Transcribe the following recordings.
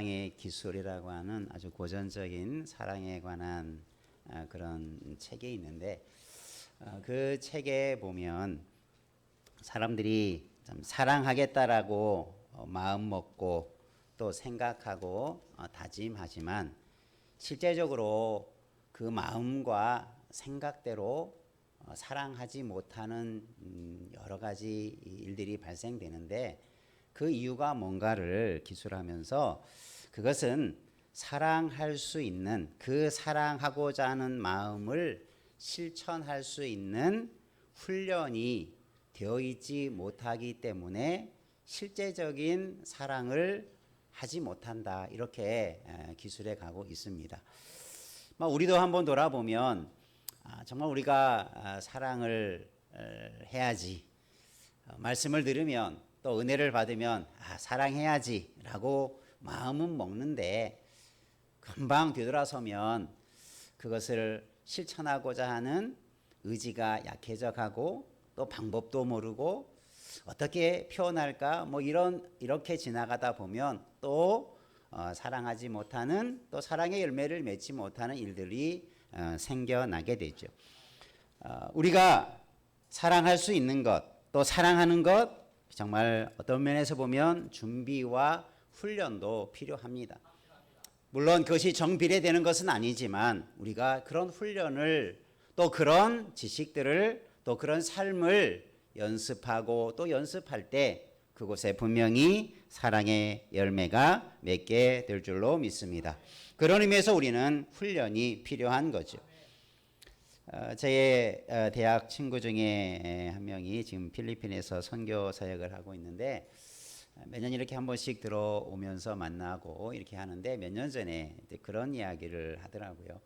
사랑의 기술이라고 하는 아주 고전적인 사랑에 관한 아, 그런 책이 있는데 어, 그 책에 보면 사람들이 참 사랑하겠다라고 어, 마음 먹고 또 생각하고 어, 다짐하지만 실제적으로 그 마음과 생각대로 어, 사랑하지 못하는 음, 여러 가지 일들이 발생되는데 그 이유가 뭔가를 기술하면서 그것은 사랑할 수 있는 그 사랑하고자 하는 마음을 실천할 수 있는 훈련이 되어 있지 못하기 때문에 실제적인 사랑을 하지 못한다 이렇게 에, 기술해 가고 있습니다. 뭐 우리도 한번 돌아보면 아, 정말 우리가 아, 사랑을 에, 해야지 어, 말씀을 들으면 또 은혜를 받으면 아, 사랑해야지라고 마음은 먹는데 금방 되돌아서면 그것을 실천하고자 하는 의지가 약해져 가고 또 방법도 모르고 어떻게 표현할까 뭐 이런 이렇게 지나가다 보면 또 어, 사랑하지 못하는 또 사랑의 열매를 맺지 못하는 일들이 어, 생겨나게 되죠. 어, 우리가 사랑할 수 있는 것, 또 사랑하는 것 정말 어떤 면에서 보면 준비와 훈련도 필요합니다. 물론 그것이 정비례되는 것은 아니지만 우리가 그런 훈련을 또 그런 지식들을 또 그런 삶을 연습하고 또 연습할 때 그곳에 분명히 사랑의 열매가 맺게 될 줄로 믿습니다. 그런 의미에서 우리는 훈련이 필요한 거죠. 어, 제 어, 대학 친구 중에 한 명이 지금 필리핀에서 선교 사역을 하고 있는데 어, 매년 이렇게 한 번씩 들어오면서 만나고 이렇게 하는데 몇 년 전에 그런 이야기를 하더라고요.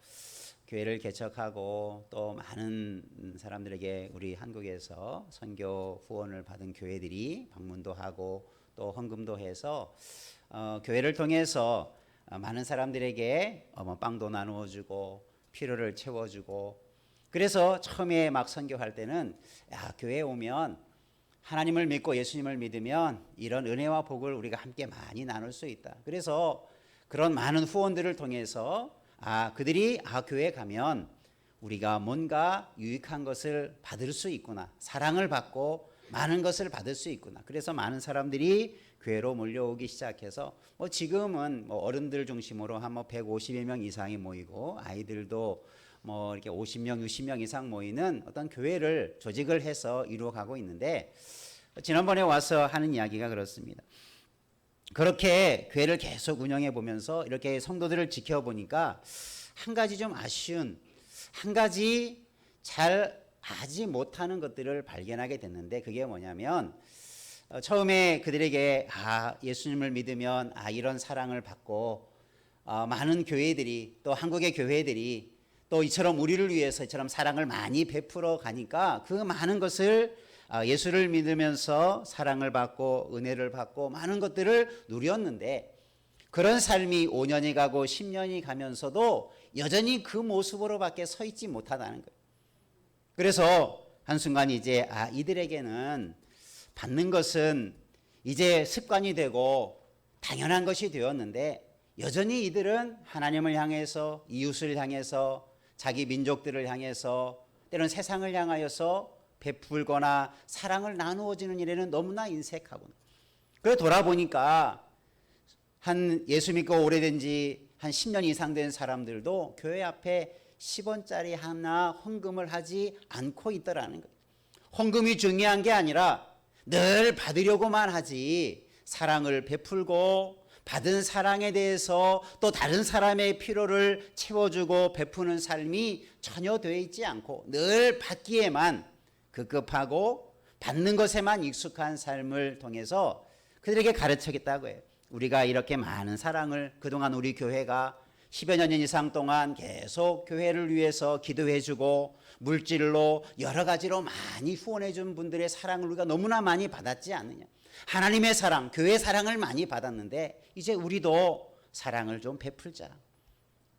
교회를 개척하고 또 많은 사람들에게 우리 한국에서 선교 후원을 받은 교회들이 방문도 하고 또 헌금도 해서 어, 교회를 통해서 많은 사람들에게 어, 뭐 빵도 나누어 주고 필요를 채워 주고 그래서 처음에 막 선교할 때는 야, 교회에 오면 하나님을 믿고 예수님을 믿으면 이런 은혜와 복을 우리가 함께 많이 나눌 수 있다. 그래서 그런 많은 후원들을 통해서 아, 그들이 아, 교회에 가면 우리가 뭔가 유익한 것을 받을 수 있구나. 사랑을 받고 많은 것을 받을 수 있구나. 그래서 많은 사람들이 교회로 몰려오기 시작해서 뭐 지금은 뭐 어른들 중심으로 한 뭐 150여 명 이상이 모이고 아이들도 뭐 이렇게 50명, 60명 이상 모이는 어떤 교회를 조직을 해서 이루어가고 있는데 지난번에 와서 하는 이야기가 그렇습니다. 그렇게 교회를 계속 운영해 보면서 이렇게 성도들을 지켜보니까 한 가지 좀 아쉬운 한 가지 잘 하지 못하는 것들을 발견하게 됐는데 그게 뭐냐면 어, 처음에 그들에게 아 예수님을 믿으면 아 이런 사랑을 받고 어, 많은 교회들이 또 한국의 교회들이 또 이처럼 우리를 위해서 이처럼 사랑을 많이 베풀어 가니까 그 많은 것을 아, 예수를 믿으면서 사랑을 받고 은혜를 받고 많은 것들을 누렸는데 그런 삶이 5년이 가고 10년이 가면서도 여전히 그 모습으로밖에 서 있지 못하다는 거예요. 그래서 한순간 이제 아 이들에게는 받는 것은 이제 습관이 되고 당연한 것이 되었는데 여전히 이들은 하나님을 향해서 이웃을 향해서 자기 민족들을 향해서 때로는 세상을 향하여서 베풀거나 사랑을 나누어지는 일에는 너무나 인색하구나. 그래 돌아보니까 한 예수 믿고 오래된 지 한 10년 이상 된 사람들도 교회 앞에 10원짜리 하나 헌금을 하지 않고 있더라는 거예요. 헌금이 중요한 게 아니라 늘 받으려고만 하지 사랑을 베풀고 받은 사랑에 대해서 또 다른 사람의 필요를 채워주고 베푸는 삶이 전혀 되어 있지 않고 늘 받기에만 급급하고 받는 것에만 익숙한 삶을 통해서 그들에게 가르치겠다고 해요. 우리가 이렇게 많은 사랑을 그동안 우리 교회가 10여 년 이상 동안 계속 교회를 위해서 기도해주고 물질로 여러 가지로 많이 후원해준 분들의 사랑을 우리가 너무나 많이 받았지 않느냐. 하나님의 사랑, 교회 사랑을 많이 받았는데 이제 우리도 사랑을 좀 베풀자.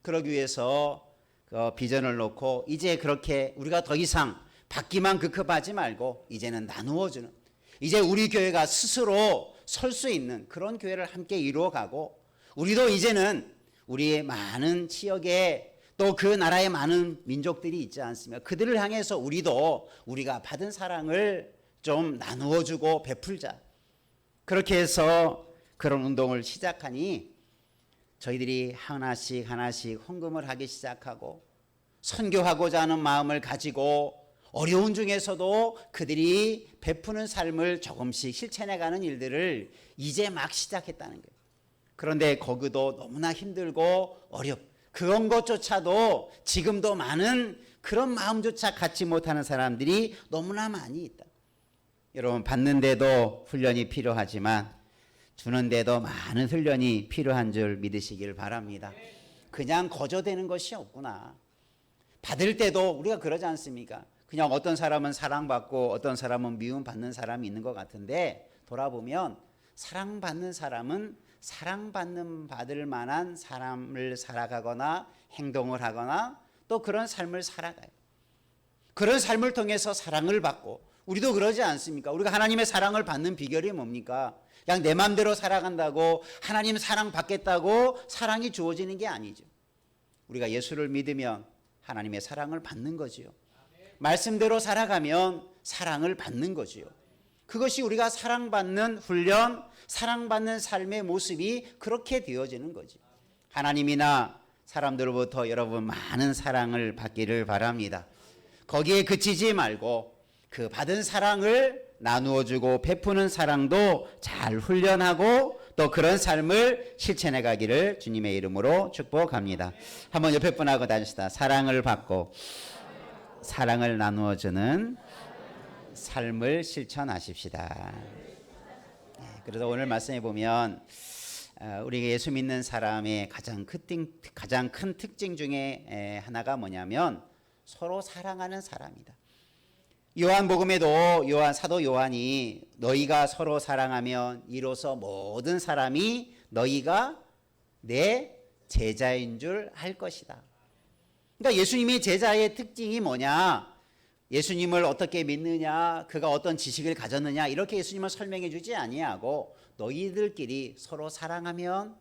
그러기 위해서 그 비전을 놓고 이제 그렇게 우리가 더 이상 받기만 급급하지 말고 이제는 나누어 주는 이제 우리 교회가 스스로 설 수 있는 그런 교회를 함께 이루어 가고 우리도 이제는 우리의 많은 지역에 또 그 나라의 많은 민족들이 있지 않습니까? 그들을 향해서 우리도 우리가 받은 사랑을 좀 나누어 주고 베풀자. 그렇게 해서 그런 운동을 시작하니 저희들이 하나씩 하나씩 헌금을 하기 시작하고 선교하고자 하는 마음을 가지고 어려운 중에서도 그들이 베푸는 삶을 조금씩 실천해가는 일들을 이제 막 시작했다는 거예요. 그런데 거기도 너무나 힘들고 어렵. 그런 것조차도 지금도 많은 그런 마음조차 갖지 못하는 사람들이 너무나 많이 있다. 여러분 받는데도 훈련이 필요하지만 주는데도 많은 훈련이 필요한 줄 믿으시길 바랍니다. 그냥 거저되는 것이 없구나. 받을 때도 우리가 그러지 않습니까? 그냥 어떤 사람은 사랑받고 어떤 사람은 미움받는 사람이 있는 것 같은데 돌아보면 사랑받는 사람은 사랑받는 받을 만한 사람을 살아가거나 행동을 하거나 또 그런 삶을 살아가요. 그런 삶을 통해서 사랑을 받고 우리도 그러지 않습니까? 우리가 하나님의 사랑을 받는 비결이 뭡니까? 그냥 내 마음대로 살아간다고 하나님 사랑 받겠다고 사랑이 주어지는 게 아니죠. 우리가 예수를 믿으면 하나님의 사랑을 받는 거지요. 말씀대로 살아가면 사랑을 받는 거지요. 그것이 우리가 사랑받는 훈련, 사랑받는 삶의 모습이 그렇게 되어지는 거지. 하나님이나 사람들로부터 여러분 많은 사랑을 받기를 바랍니다. 거기에 그치지 말고 그 받은 사랑을 나누어 주고 베푸는 사랑도 잘 훈련하고 또 그런 삶을 실천해 가기를 주님의 이름으로 축복합니다. 한번 옆에 분하고 다니시다. 사랑을 받고 사랑을 나누어 주는 삶을 실천하십시다. 네, 그래서 오늘 말씀해 보면 어, 우리가 예수 믿는 사람의 가장 큰, 가장 큰 특징 중에 하나가 뭐냐면 서로 사랑하는 사람이다. 요한복음에도 요한 사도 요한이 너희가 서로 사랑하면 이로써 모든 사람이 너희가 내 제자인 줄알 것이다. 그러니까 예수님의 제자의 특징이 뭐냐? 예수님을 어떻게 믿느냐, 그가 어떤 지식을 가졌느냐 이렇게 예수님을 설명해 주지 아니하고 너희들끼리 서로 사랑하면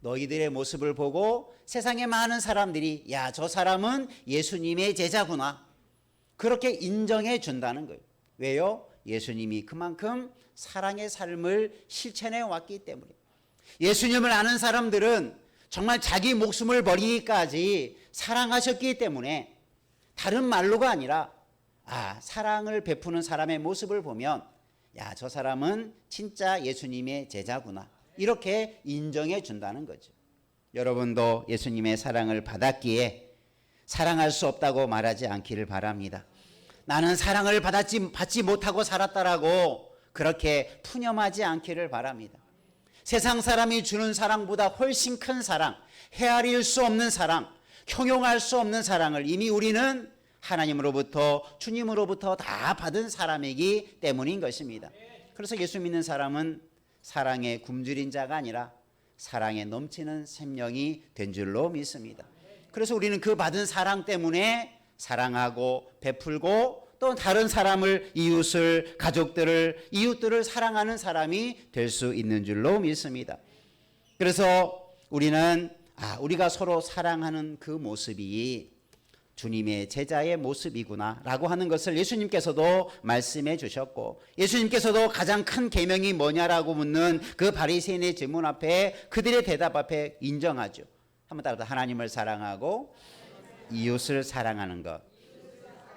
너희들의 모습을 보고 세상의 많은 사람들이 야, 저 사람은 예수님의 제자구나. 그렇게 인정해 준다는 거예요. 왜요? 예수님이 그만큼 사랑의 삶을 실천해 왔기 때문에. 예수님을 아는 사람들은 정말 자기 목숨을 버리기까지 사랑하셨기 때문에 다른 말로가 아니라 아, 사랑을 베푸는 사람의 모습을 보면 야, 저 사람은 진짜 예수님의 제자구나. 이렇게 인정해 준다는 거죠. 여러분도 예수님의 사랑을 받았기에 사랑할 수 없다고 말하지 않기를 바랍니다. 나는 사랑을 받았지 받지 못하고 살았다라고 그렇게 푸념하지 않기를 바랍니다. 세상 사람이 주는 사랑보다 훨씬 큰 사랑, 헤아릴 수 없는 사랑, 형용할 수 없는 사랑을 이미 우리는 하나님으로부터 주님으로부터 다 받은 사람이기 때문인 것입니다. 그래서 예수 믿는 사람은 사랑에 굶주린 자가 아니라 사랑에 넘치는 생명이 된 줄로 믿습니다. 그래서 우리는 그 받은 사랑 때문에 사랑하고 베풀고 또 다른 사람을 이웃을 가족들을 이웃들을 사랑하는 사람이 될 수 있는 줄로 믿습니다. 그래서 우리는 아 우리가 서로 사랑하는 그 모습이 주님의 제자의 모습이구나라고 하는 것을 예수님께서도 말씀해 주셨고 예수님께서도 가장 큰 계명이 뭐냐라고 묻는 그 바리새인의 질문 앞에 그들의 대답 앞에 인정하죠. 한번 따라 하나님을 사랑하고 이웃을 사랑하는 것.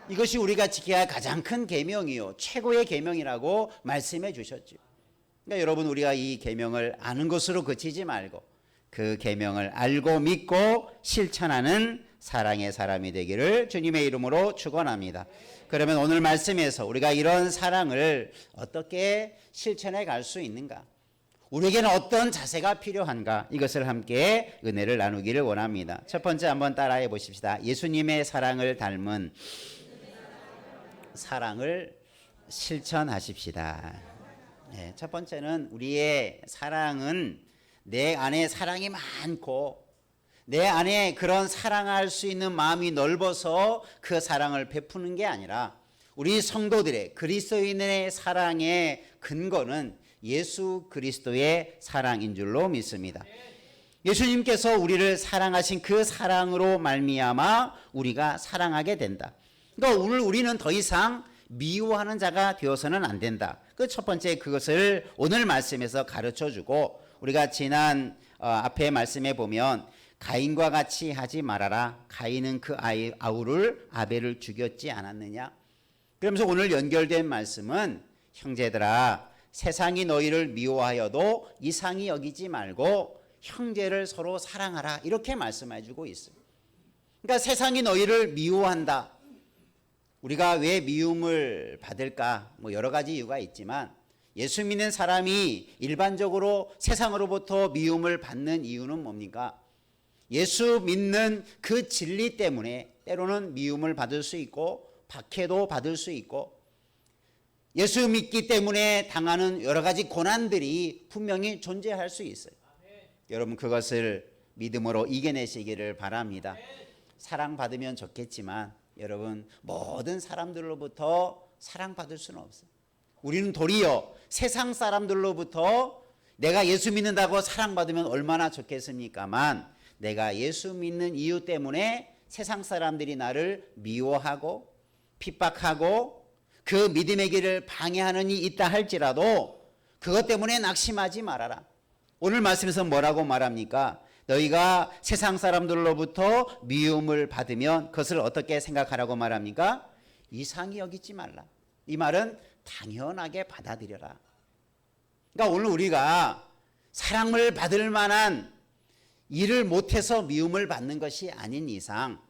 이것이 우리가 지켜야 할 가장 큰 계명이요 최고의 계명이라고 말씀해 주셨죠. 그러니까 여러분 우리가 이 계명을 아는 것으로 그치지 말고 그 계명을 알고 믿고 실천하는 사랑의 사람이 되기를 주님의 이름으로 축원합니다. 그러면 오늘 말씀에서 우리가 이런 사랑을 어떻게 실천해 갈 수 있는가? 우리에게는 어떤 자세가 필요한가? 이것을 함께 은혜를 나누기를 원합니다. 첫 번째 한번 따라해 보십시다. 예수님의 사랑을 닮은 사랑을 실천하십시다. 네, 첫 번째는 우리의 사랑은 내 안에 사랑이 많고 내 안에 그런 사랑할 수 있는 마음이 넓어서 그 사랑을 베푸는 게 아니라 우리 성도들의 그리스도인의 사랑의 근거는 예수 그리스도의 사랑인 줄로 믿습니다. 예수님께서 우리를 사랑하신 그 사랑으로 말미암아 우리가 사랑하게 된다. 그러니까 오늘 우리는 더 이상 미워하는 자가 되어서는 안 된다. 그 첫 번째 그것을 오늘 말씀에서 가르쳐 주고 우리가 지난 어, 앞에 말씀에 보면 가인과 같이 하지 말아라. 가인은 그 아이 아우를 아벨을 죽였지 않았느냐? 그러면서 오늘 연결된 말씀은 형제들아 세상이 너희를 미워하여도 이상히 여기지 말고 형제를 서로 사랑하라. 이렇게 말씀해 주고 있어요. 그러니까 세상이 너희를 미워한다. 우리가 왜 미움을 받을까? 뭐 여러 가지 이유가 있지만 예수 믿는 사람이 일반적으로 세상으로부터 미움을 받는 이유는 뭡니까? 예수 믿는 그 진리 때문에 때로는 미움을 받을 수 있고 박해도 받을 수 있고 예수 믿기 때문에 당하는 여러 가지 고난들이 분명히 존재할 수 있어요. 여러분 그것을 믿음으로 이겨내시기를 바랍니다. 사랑받으면 좋겠지만 여러분 모든 사람들로부터 사랑받을 수는 없어요. 우리는 도리어 세상 사람들로부터 내가 예수 믿는다고 사랑받으면 얼마나 좋겠습니까만 내가 예수 믿는 이유 때문에 세상 사람들이 나를 미워하고 핍박하고 그 믿음의 길을 방해하는 이 있다 할지라도 그것 때문에 낙심하지 말아라. 오늘 말씀에서 뭐라고 말합니까? 너희가 세상 사람들로부터 미움을 받으면 그것을 어떻게 생각하라고 말합니까? 이상히 여기지 말라. 이 말은 당연하게 받아들여라. 그러니까 오늘 우리가 사랑을 받을 만한 일을 못해서 미움을 받는 것이 아닌 이상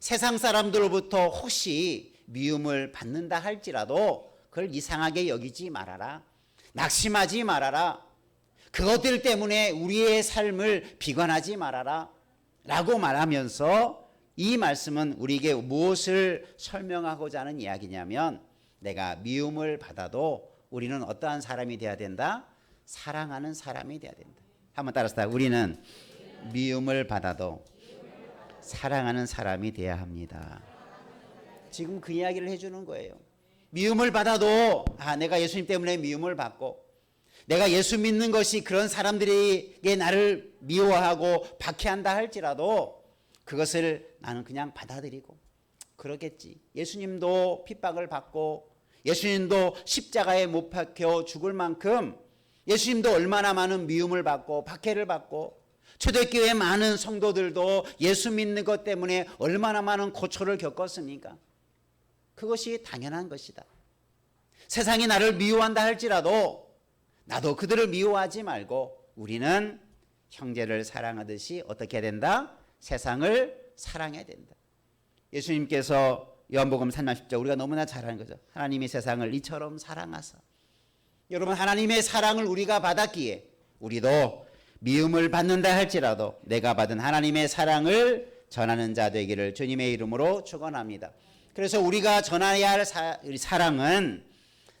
세상 사람들로부터 혹시 미움을 받는다 할지라도 그걸 이상하게 여기지 말아라. 낙심하지 말아라. 그것들 때문에 우리의 삶을 비관하지 말아라. 라고 말하면서 이 말씀은 우리에게 무엇을 설명하고자 하는 이야기냐면 내가 미움을 받아도 우리는 어떠한 사람이 돼야 된다? 사랑하는 사람이 돼야 된다. 한번 따라서 우리는 미움을 받아도 사랑하는 사람이 돼야 합니다. 지금 그 이야기를 해주는 거예요. 미움을 받아도 아 내가 예수님 때문에 미움을 받고 내가 예수 믿는 것이 그런 사람들에게 나를 미워하고 박해한다 할지라도 그것을 나는 그냥 받아들이고 그러겠지. 예수님도 핍박을 받고 예수님도 십자가에 못 박혀 죽을 만큼 예수님도 얼마나 많은 미움을 받고 박해를 받고 초대교회 많은 성도들도 예수 믿는 것 때문에 얼마나 많은 고초를 겪었습니까? 그것이 당연한 것이다. 세상이 나를 미워한다 할지라도 나도 그들을 미워하지 말고 우리는 형제를 사랑하듯이 어떻게 된다? 세상을 사랑해야 된다. 예수님께서 요한복음 3장 10절 우리가 너무나 잘 아는 거죠. 하나님이 세상을 이처럼 사랑하사. 여러분 하나님의 사랑을 우리가 받았기에 우리도 미움을 받는다 할지라도 내가 받은 하나님의 사랑을 전하는 자 되기를 주님의 이름으로 축원합니다. 그래서 우리가 전해야 할 사, 사랑은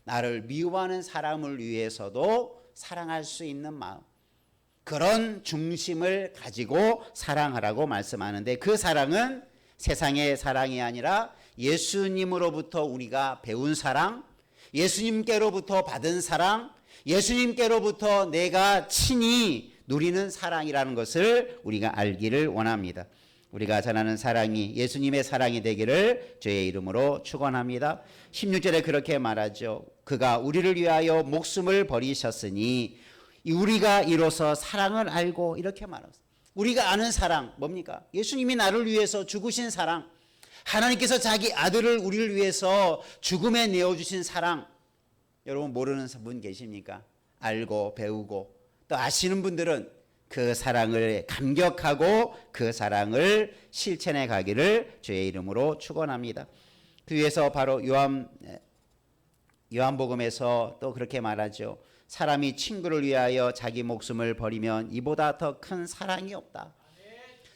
나를 미워하는 사람을 위해서도 사랑할 수 있는 마음. 그런 중심을 가지고 사랑하라고 말씀하는데 그 사랑은 세상의 사랑이 아니라 예수님으로부터 우리가 배운 사랑, 예수님께로부터 받은 사랑, 예수님께로부터 내가 친히 누리는 사랑이라는 것을 우리가 알기를 원합니다. 우리가 전하는 사랑이 예수님의 사랑이 되기를 주의 이름으로 축원합니다. 16절에 그렇게 말하죠. 그가 우리를 위하여 목숨을 버리셨으니 우리가 이로써 사랑을 알고 이렇게 말합니다. 우리가 아는 사랑 뭡니까? 예수님이 나를 위해서 죽으신 사랑. 하나님께서 자기 아들을 우리를 위해서 죽음에 내어 주신 사랑. 여러분 모르는 분 계십니까? 알고 배우고 또 아시는 분들은 그 사랑을 감격하고 그 사랑을 실천해 가기를 주의 이름으로 축원합니다. 그 위해서 바로 요한 요한복음에서 또 그렇게 말하죠. 사람이 친구를 위하여 자기 목숨을 버리면 이보다 더 큰 사랑이 없다.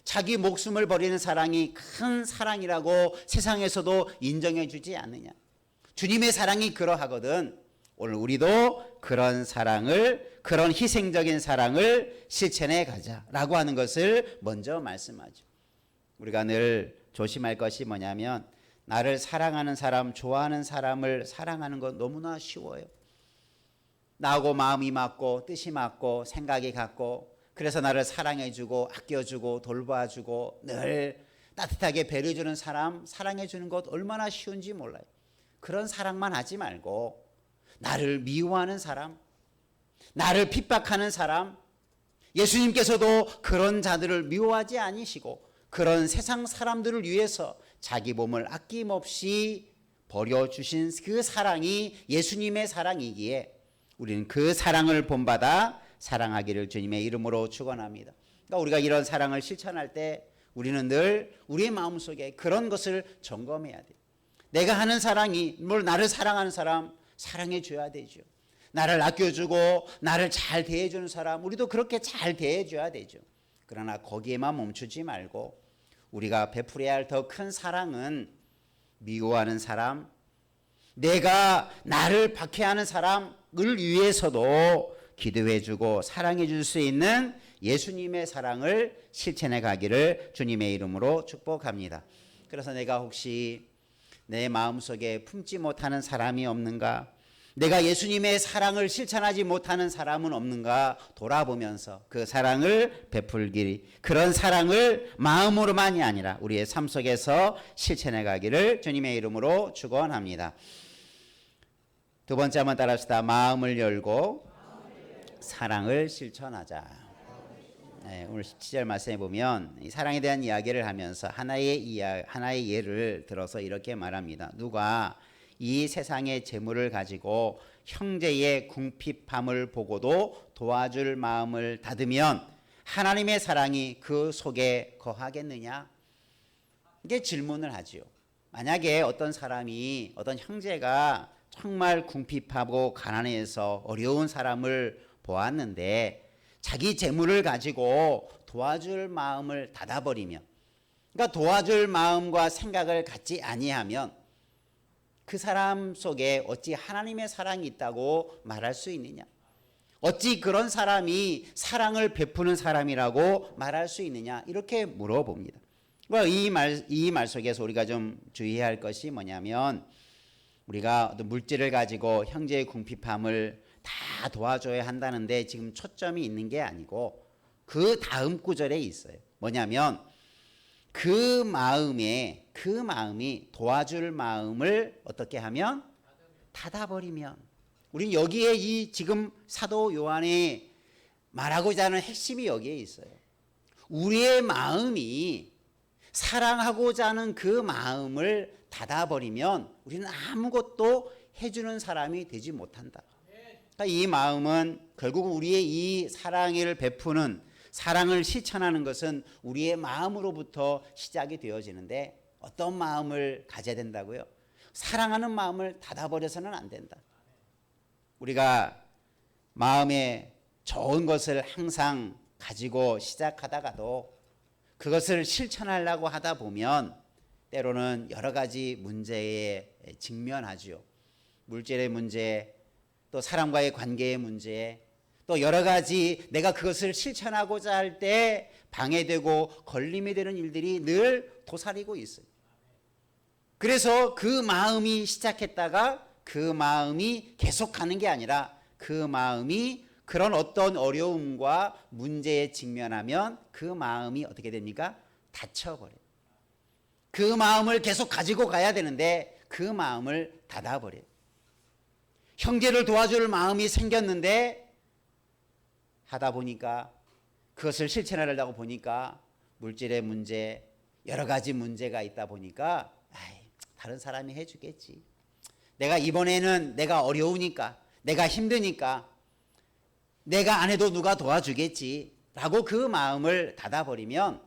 자기 목숨을 버리는 사랑이 큰 사랑이라고 세상에서도 인정해 주지 않느냐. 주님의 사랑이 그러하거든. 오늘 우리도 그런 사랑을 그런 희생적인 사랑을 실천해 가자라고 하는 것을 먼저 말씀하죠. 우리가 늘 조심할 것이 뭐냐면 나를 사랑하는 사람, 좋아하는 사람을 사랑하는 건 너무나 쉬워요. 나하고 마음이 맞고 뜻이 맞고 생각이 같고 그래서 나를 사랑해주고 아껴주고 돌봐주고 늘 따뜻하게 배려주는 사람 사랑해주는 것 얼마나 쉬운지 몰라요. 그런 사랑만 하지 말고 나를 미워하는 사람, 나를 핍박하는 사람, 예수님께서도 그런 자들을 미워하지 아니시고 그런 세상 사람들을 위해서 자기 몸을 아낌없이 버려주신 그 사랑이 예수님의 사랑이기에 우리는 그 사랑을 본받아 사랑하기를 주님의 이름으로 축원합니다. 그러니까 우리가 이런 사랑을 실천할 때 우리는 늘 우리의 마음속에 그런 것을 점검해야 돼. 내가 하는 사랑이 뭘 나를 사랑하는 사람 사랑해 줘야 되죠. 나를 아껴주고 나를 잘 대해주는 사람 우리도 그렇게 잘 대해줘야 되죠. 그러나 거기에만 멈추지 말고 우리가 베풀어야 할 더 큰 사랑은 미워하는 사람, 내가 나를 박해하는 사람을 위해서도 기도해주고 사랑해줄 수 있는 예수님의 사랑을 실천해 가기를 주님의 이름으로 축복합니다. 그래서 내가 혹시 내 마음속에 품지 못하는 사람이 없는가? 내가 예수님의 사랑을 실천하지 못하는 사람은 없는가 돌아보면서 그 사랑을 베풀기 그런 사랑을 마음으로만이 아니라 우리의 삶 속에서 실천해 가기를 주님의 이름으로 축원합니다. 두 번째 한번 따라합시다. 마음을 열고 사랑을 실천하자. 네, 오늘 17절 말씀에 보면 이 사랑에 대한 이야기를 하면서 하나의 이야, 하나의 예를 들어서 이렇게 말합니다. 누가 이 세상의 재물을 가지고 형제의 궁핍함을 보고도 도와줄 마음을 닫으면 하나님의 사랑이 그 속에 거하겠느냐? 이게 질문을 하지요. 만약에 어떤 사람이 어떤 형제가 정말 궁핍하고 가난해서 어려운 사람을 보았는데 자기 재물을 가지고 도와줄 마음을 닫아버리면 그러니까 도와줄 마음과 생각을 갖지 아니하면 그 사람 속에 어찌 하나님의 사랑이 있다고 말할 수 있느냐? 어찌 그런 사람이 사랑을 베푸는 사람이라고 말할 수 있느냐? 이렇게 물어봅니다. 이 말, 이 말 속에서 우리가 좀 주의해야 할 것이 뭐냐면, 우리가 어떤 물질을 가지고 형제의 궁핍함을 다 도와줘야 한다는데 지금 초점이 있는 게 아니고, 그 다음 구절에 있어요. 뭐냐면, 그 마음에 그 마음이 도와줄 마음을 어떻게 하면 닫아버리면 우리 여기에 이 지금 사도 요한이 말하고자 하는 핵심이 여기에 있어요. 우리의 마음이 사랑하고자 하는 그 마음을 닫아버리면 우리는 아무것도 해주는 사람이 되지 못한다. 그러니까 이 마음은 결국 우리의 이 사랑을 베푸는 사랑을 실천하는 것은 우리의 마음으로부터 시작이 되어지는데 어떤 마음을 가져야 된다고요? 사랑하는 마음을 닫아버려서는 안 된다. 우리가 마음에 좋은 것을 항상 가지고 시작하다가도 그것을 실천하려고 하다 보면 때로는 여러 가지 문제에 직면하지요. 물질의 문제, 또 사람과의 관계의 문제, 또 여러 가지 내가 그것을 실천하고자 할 때 방해되고 걸림이 되는 일들이 늘 도사리고 있어요. 그래서 그 마음이 시작했다가 그 마음이 계속 가는 게 아니라 그 마음이 그런 어떤 어려움과 문제에 직면하면 그 마음이 어떻게 됩니까? 닫혀버려요. 그 마음을 계속 가지고 가야 되는데 그 마음을 닫아버려요. 형제를 도와줄 마음이 생겼는데 하다 보니까 그것을 실천하려고 보니까 물질의 문제, 여러 가지 문제가 있다 보니까 다른 사람이 해주겠지. 내가 이번에는 내가 어려우니까, 내가 힘드니까, 내가 안 해도 누가 도와주겠지. 라고 그 마음을 닫아버리면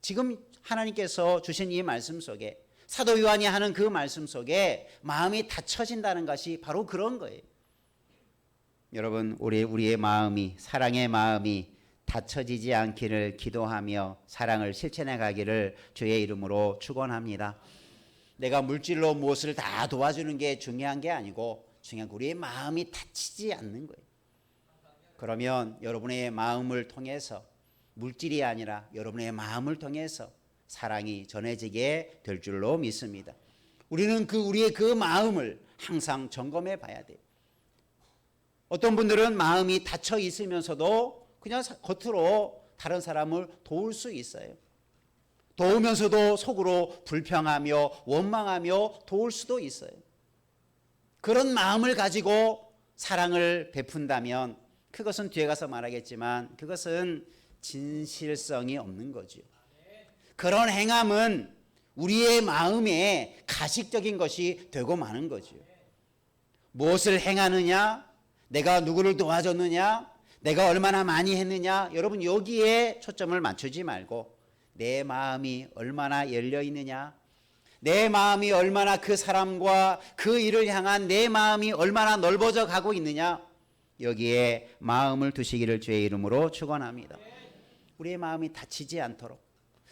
지금 하나님께서 주신 이 말씀 속에 사도 요한이 하는 그 말씀 속에 마음이 닫혀진다는 것이 바로 그런 거예요. 여러분, 우리, 우리의 마음이, 사랑의 마음이 닫혀지지 않기를 기도하며 사랑을 실천해 가기를 주의 이름으로 축원합니다. 내가 물질로 무엇을 다 도와주는 게 중요한 게 아니고 중요한 우리의 마음이 다치지 않는 거예요. 그러면 여러분의 마음을 통해서 물질이 아니라 여러분의 마음을 통해서 사랑이 전해지게 될 줄로 믿습니다. 우리는 그 우리의 그 마음을 항상 점검해 봐야 돼요. 어떤 분들은 마음이 닫혀 있으면서도 그냥 사- 겉으로 다른 사람을 도울 수 있어요. 도우면서도 속으로 불평하며 원망하며 도울 수도 있어요. 그런 마음을 가지고 사랑을 베푼다면 그것은 뒤에 가서 말하겠지만 그것은 진실성이 없는 거죠. 그런 행함은 우리의 마음에 가식적인 것이 되고 마는 거죠. 무엇을 행하느냐? 내가 누구를 도와줬느냐? 내가 얼마나 많이 했느냐? 여러분 여기에 초점을 맞추지 말고 내 마음이 얼마나 열려 있느냐? 내 마음이 얼마나 그 사람과 그 일을 향한 내 마음이 얼마나 넓어져 가고 있느냐? 여기에 마음을 두시기를 주의 이름으로 축원합니다. 우리의 마음이 다치지 않도록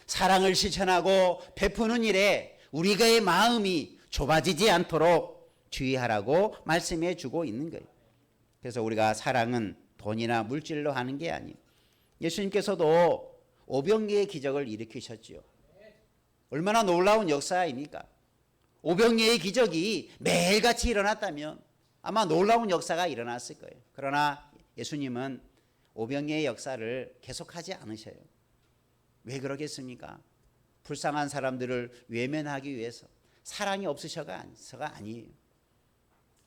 사랑을 실천하고 베푸는 일에 우리의 마음이 좁아지지 않도록 주의하라고 말씀해 주고 있는 거예요. 그래서 우리가 사랑은 돈이나 물질로 하는 게 아니에요. 예수님께서도 오병이의 기적을 일으키셨지요. 얼마나 놀라운 역사입니까? 오병이의 기적이 매일같이 일어났다면 아마 놀라운 역사가 일어났을 거예요. 그러나 예수님은 오병이의 역사를 계속하지 않으셔요. 왜 그러겠습니까? 불쌍한 사람들을 외면하기 위해서 사랑이 없으셔가 아니에요.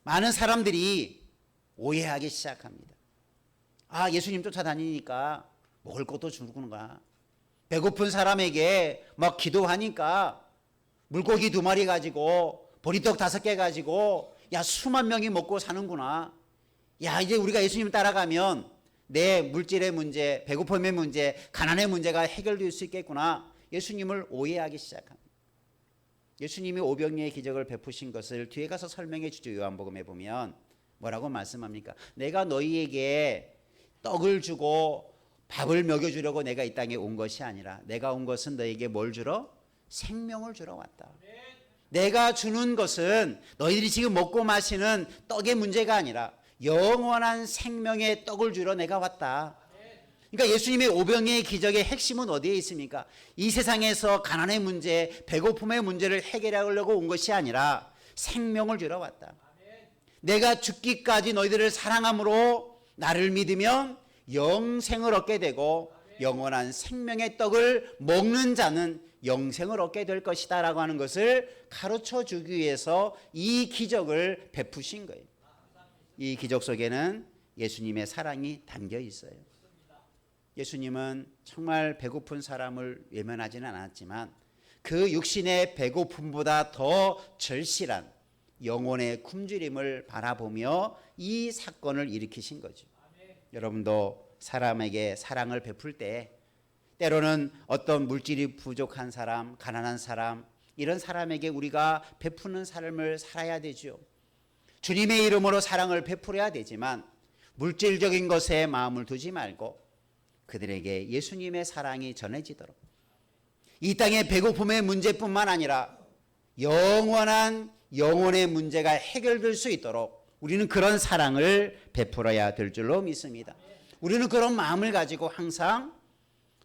많은 사람들이 오해하기 시작합니다. 아, 예수님 쫓아다니니까 먹을 것도 주는구나. 배고픈 사람에게 막 기도하니까 물고기 두 마리 가지고 보리떡 다섯 개 가지고 야 수만 명이 먹고 사는구나. 야 이제 우리가 예수님 따라가면 내 물질의 문제, 배고픔의 문제, 가난의 문제가 해결될 수 있겠구나. 예수님을 오해하기 시작합니다. 예수님이 오병이의 기적을 베푸신 것을 뒤에 가서 설명해 주죠. 요한복음에 보면 뭐라고 말씀합니까? 내가 너희에게 떡을 주고 밥을 먹여 주려고 내가 이 땅에 온 것이 아니라 내가 온 것은 너에게 뭘 주러 생명을 주러 왔다. 내가 주는 것은 너희들이 지금 먹고 마시는 떡의 문제가 아니라 영원한 생명의 떡을 주러 내가 왔다. 그러니까 예수님의 오병이의 기적의 핵심은 어디에 있습니까? 이 세상에서 가난의 문제, 배고픔의 문제를 해결하려고 온 것이 아니라 생명을 주러 왔다. 내가 죽기까지 너희들을 사랑함으로 나를 믿으면 영생을 얻게 되고 영원한 생명의 떡을 먹는 자는 영생을 얻게 될 것이다 라고 하는 것을 가르쳐 주기 위해서 이 기적을 베푸신 거예요. 이 기적 속에는 예수님의 사랑이 담겨 있어요. 예수님은 정말 배고픈 사람을 외면하지는 않았지만 그 육신의 배고픔보다 더 절실한 영혼의 굶주림을 바라보며 이 사건을 일으키신 거죠. 여러분도 사람에게 사랑을 베풀 때 때로는 어떤 물질이 부족한 사람, 가난한 사람 이런 사람에게 우리가 베푸는 삶을 살아야 되죠. 주님의 이름으로 사랑을 베풀어야 되지만 물질적인 것에 마음을 두지 말고 그들에게 예수님의 사랑이 전해지도록 이 땅의 배고픔의 문제뿐만 아니라 영원한 영혼의 문제가 해결될 수 있도록 우리는 그런 사랑을 베풀어야 될 줄로 믿습니다. 우리는 그런 마음을 가지고 항상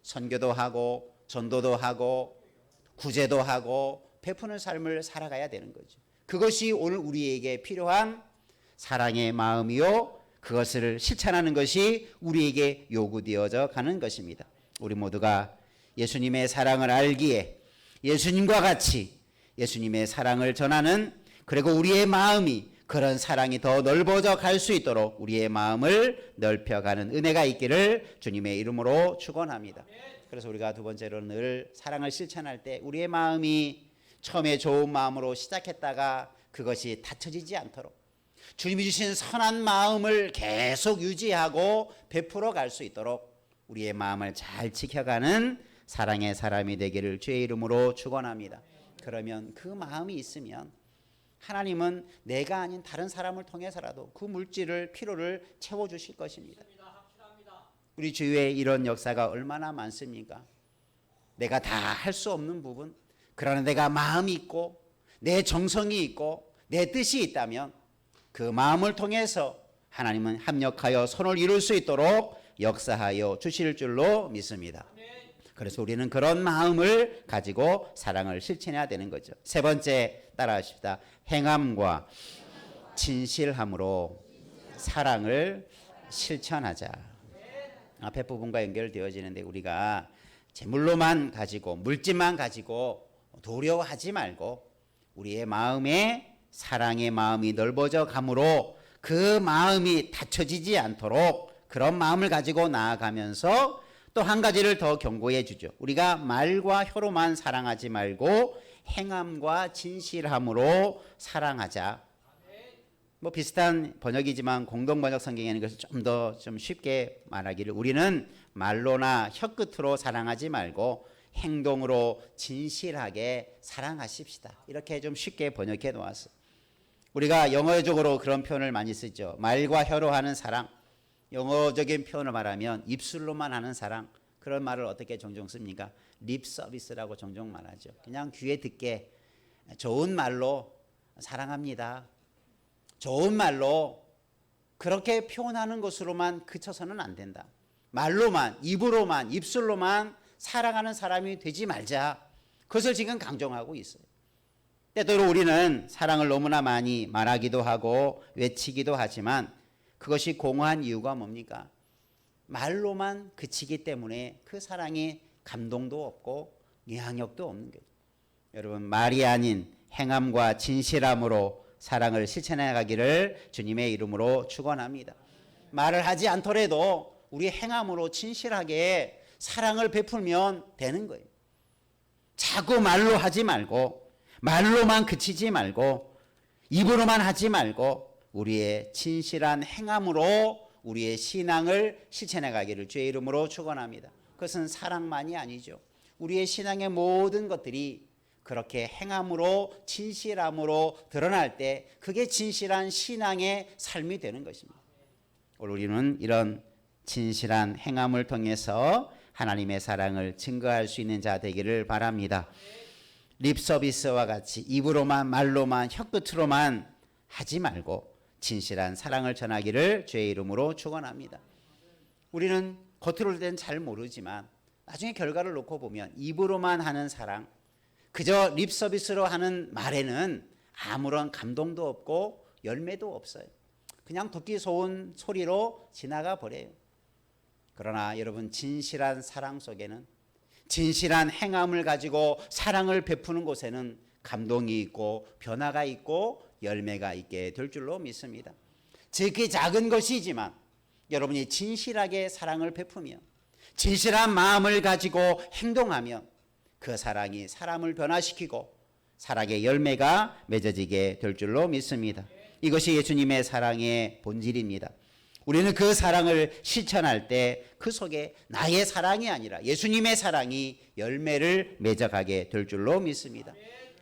선교도 하고 전도도 하고 구제도 하고 베푸는 삶을 살아가야 되는 거죠. 그것이 오늘 우리에게 필요한 사랑의 마음이요. 그것을 실천하는 것이 우리에게 요구되어져 가는 것입니다. 우리 모두가 예수님의 사랑을 알기에 예수님과 같이 예수님의 사랑을 전하는 그리고 우리의 마음이 그런 사랑이 더 넓어져 갈 수 있도록 우리의 마음을 넓혀가는 은혜가 있기를 주님의 이름으로 축원합니다. 그래서 우리가 두 번째로 늘 사랑을 실천할 때 우리의 마음이 처음에 좋은 마음으로 시작했다가 그것이 닫혀지지 않도록 주님이 주신 선한 마음을 계속 유지하고 베풀어 갈 수 있도록 우리의 마음을 잘 지켜가는 사랑의 사람이 되기를 주의 이름으로 축원합니다. 그러면 그 마음이 있으면 하나님은 내가 아닌 다른 사람을 통해서라도 그 물질을 필요를 채워 주실 것입니다. 우리 주위에 이런 역사가 얼마나 많습니까? 내가 다 할 수 없는 부분, 그러나 내가 마음이 있고 내 정성이 있고 내 뜻이 있다면 그 마음을 통해서 하나님은 합력하여 손을 이룰 수 있도록 역사하여 주실 줄로 믿습니다. 그래서 우리는 그런 마음을 가지고 사랑을 실천해야 되는 거죠. 세 번째 따라하십시다. 행함과 진실함으로 사랑을 실천하자. 앞에 부분과 연결되어지는데 우리가 재물로만 가지고 물질만 가지고 도려하지 말고 우리의 마음에 사랑의 마음이 넓어져 감으로 그 마음이 닫혀지지 않도록 그런 마음을 가지고 나아가면서 또 한 가지를 더 경고해 주죠. 우리가 말과 혀로만 사랑하지 말고 행함과 진실함으로 사랑하자. 뭐 비슷한 번역이지만 공동 번역 성경에는 것을 좀 더 좀 쉽게 말하기를 우리는 말로나 혀 끝으로 사랑하지 말고 행동으로 진실하게 사랑하십시다. 이렇게 좀 쉽게 번역해 놓았어. 우리가 영어적으로 그런 표현을 많이 쓰죠. 말과 혀로 하는 사랑. 영어적인 표현을 말하면 입술로만 하는 사랑. 그런 말을 어떻게 종종 씁니까? 립 서비스라고 종종 말하죠. 그냥 귀에 듣게 좋은 말로 사랑합니다. 좋은 말로 그렇게 표현하는 것으로만 그쳐서는 안 된다. 말로만, 입으로만, 입술로만 사랑하는 사람이 되지 말자. 그것을 지금 강조하고 있어요. 때때로 우리는 사랑을 너무나 많이 말하기도 하고 외치기도 하지만 그것이 공허한 이유가 뭡니까? 말로만 그치기 때문에 그 사랑에 감동도 없고 영향력도 없는 거죠. 여러분 말이 아닌 행함과 진실함으로 사랑을 실천해 가기를 주님의 이름으로 축원합니다. 말을 하지 않더라도 우리 행함으로 진실하게 사랑을 베풀면 되는 거예요. 자꾸 말로 하지 말고 말로만 그치지 말고 입으로만 하지 말고 우리의 진실한 행함으로 우리의 신앙을 실천해 가기를 주의 이름으로 축원합니다. 그것은 사랑만이 아니죠. 우리의 신앙의 모든 것들이 그렇게 행함으로 진실함으로 드러날 때 그게 진실한 신앙의 삶이 되는 것입니다. 우리는 이런 진실한 행함을 통해서 하나님의 사랑을 증거할 수 있는 자 되기를 바랍니다. 립 서비스와 같이 입으로만 말로만 혀끝으로만 하지 말고 진실한 사랑을 전하기를 주의 이름으로 축원합니다. 우리는 겉으로 땐 잘 모르지만 나중에 결과를 놓고 보면 입으로만 하는 사랑 그저 립 서비스로 하는 말에는 아무런 감동도 없고 열매도 없어요. 그냥 듣기 좋은 소리로 지나가 버려요. 그러나 여러분 진실한 사랑 속에는 진실한 행함을 가지고 사랑을 베푸는 곳에는 감동이 있고 변화가 있고 열매가 있게 될 줄로 믿습니다. 즉그 작은 것이지만 여러분이 진실하게 사랑을 베푸며 진실한 마음을 가지고 행동하면 그 사랑이 사람을 변화시키고 사랑의 열매가 맺어지게 될 줄로 믿습니다. 이것이 예수님의 사랑의 본질입니다. 우리는 그 사랑을 실천할 때 그 속에 나의 사랑이 아니라 예수님의 사랑이 열매를 맺어가게 될 줄로 믿습니다.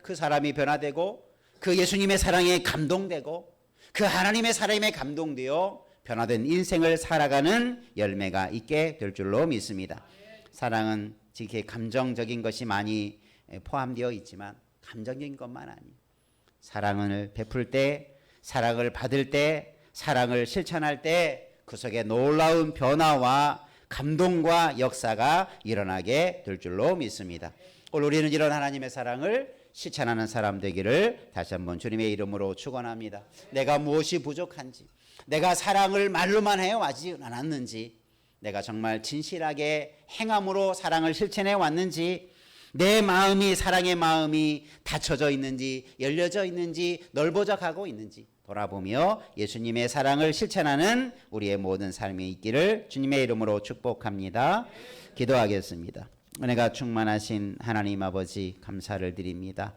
그 사람이 변화되고 그 예수님의 사랑에 감동되고 그 하나님의 사랑에 감동되어 변화된 인생을 살아가는 열매가 있게 될 줄로 믿습니다. 사랑은 이렇게 감정적인 것이 많이 포함되어 있지만 감정적인 것만 아니. 사랑을 베풀 때, 사랑을 받을 때, 사랑을 실천할 때 그 속에 놀라운 변화와 감동과 역사가 일어나게 될 줄로 믿습니다. 오늘 우리는 이런 하나님의 사랑을 실천하는 사람 되기를 다시 한번 주님의 이름으로 축원합니다. 내가 무엇이 부족한지, 내가 사랑을 말로만 해와지 않았는지, 내가 정말 진실하게 행함으로 사랑을 실천해 왔는지, 내 마음이 사랑의 마음이 닫혀져 있는지, 열려져 있는지, 넓어져 가고 있는지 돌아보며 예수님의 사랑을 실천하는 우리의 모든 삶이 있기를 주님의 이름으로 축복합니다. 기도하겠습니다. 은혜가 충만하신 하나님 아버지 감사를 드립니다.